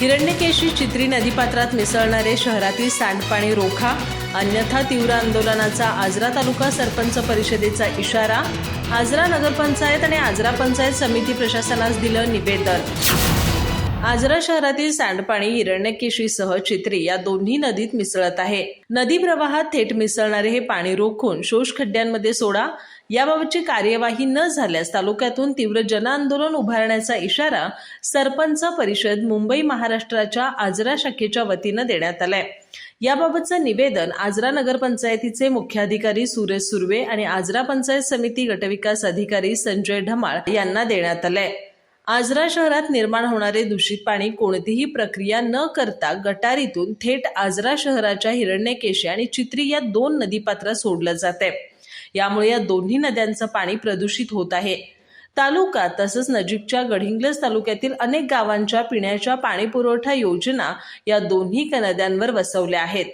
हिरण्यकेशी चित्री नदीपात्रात मिसळणारे शहरातील सांडपाणी रोखा अन्यथा तीव्र आंदोलनाचा आजरा तालुका सरपंच परिषदेचा इशारा आजरा नगरपंचायत आणि आजरा पंचायत समिती प्रशासनास दिलं निवेदन. आजरा शहरातील सांडपाणी हिरण्यकेशीसह चित्री या दोन्ही नदीत मिसळत आहे. नदी प्रवाहात थेट मिसळणारे हे पाणी रोखून शोष खड्ड्यांमध्ये सोडा. याबाबतची कार्यवाही न झाल्यास तालुक्यातून तीव्र जनआंदोलन उभारण्याचा इशारा सरपंच परिषद मुंबई महाराष्ट्राच्या आजरा शाखेच्या वतीनं देण्यात आलाय. याबाबतचं निवेदन आजरा नगरपंचायतीचे मुख्याधिकारी सुरेश सुर्वे आणि आजरा पंचायत समिती गटविकास अधिकारी संजय ढमाळ यांना देण्यात आलंय. आजरा शहरात निर्माण होणारे दूषित पाणी कोणतीही प्रक्रिया न करता गटारीतून थेट आजरा शहराच्या हिरण्यकेशी आणि चित्री या दोन नदीपात्रात सोडलं जात आहे यामुळे या दोन्ही नद्यांचं पाणी प्रदूषित होत आहे. तालुका तसंच नजीकच्या गडहिंग्लज तालुक्यातील अनेक गावांच्या पिण्याच्या पाणी पुरवठा योजना या दोन्ही क- नद्यांवर वसवल्या आहेत.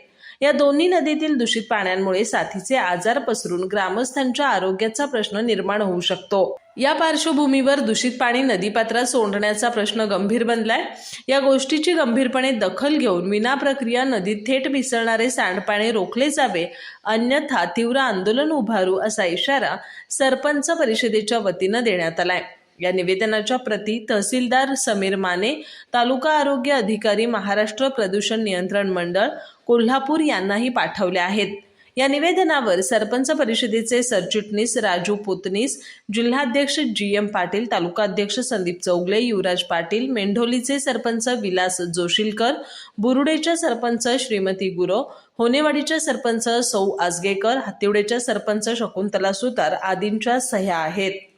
या दोन्ही नदीतील दूषित पाण्यामुळे साथीचे आजार पसरून ग्रामस्थांच्या आरोग्याचा प्रश्न निर्माण होऊ शकतो. या पार्श्वभूमीवर दूषित पाणी नदीपात्रात सोडण्याचा प्रश्न गंभीर बनलाय. या गोष्टीची गंभीरपणे दखल घेऊन विना प्रक्रिया नदीत थेट मिसळणारे सांडपाणी रोखले जावे अन्यथा तीव्र आंदोलन उभारू असा इशारा सरपंच परिषदेच्या वतीनं देण्यात आलाय. या निवेदनाच्या प्रती तहसीलदार समीर माने तालुका आरोग्य अधिकारी महाराष्ट्र प्रदूषण नियंत्रण मंडळ कोल्हापूर यांनाही पाठवल्या आहेत. या निवेदनावर सरपंच परिषदेचे सरचिटणीस राजू पुतनीस जिल्हाध्यक्ष जी एम पाटील तालुकाध्यक्ष संदीप चौगले युवराज पाटील मेंढोलीचे सरपंच विलास जोशीलकर बुरुडेच्या सरपंच श्रीमती गुरो होनेवाडीच्या सरपंच सौ आजगेकर हातिवडेच्या सरपंच शकुंतला सुतार आदींच्या सह्या आहेत.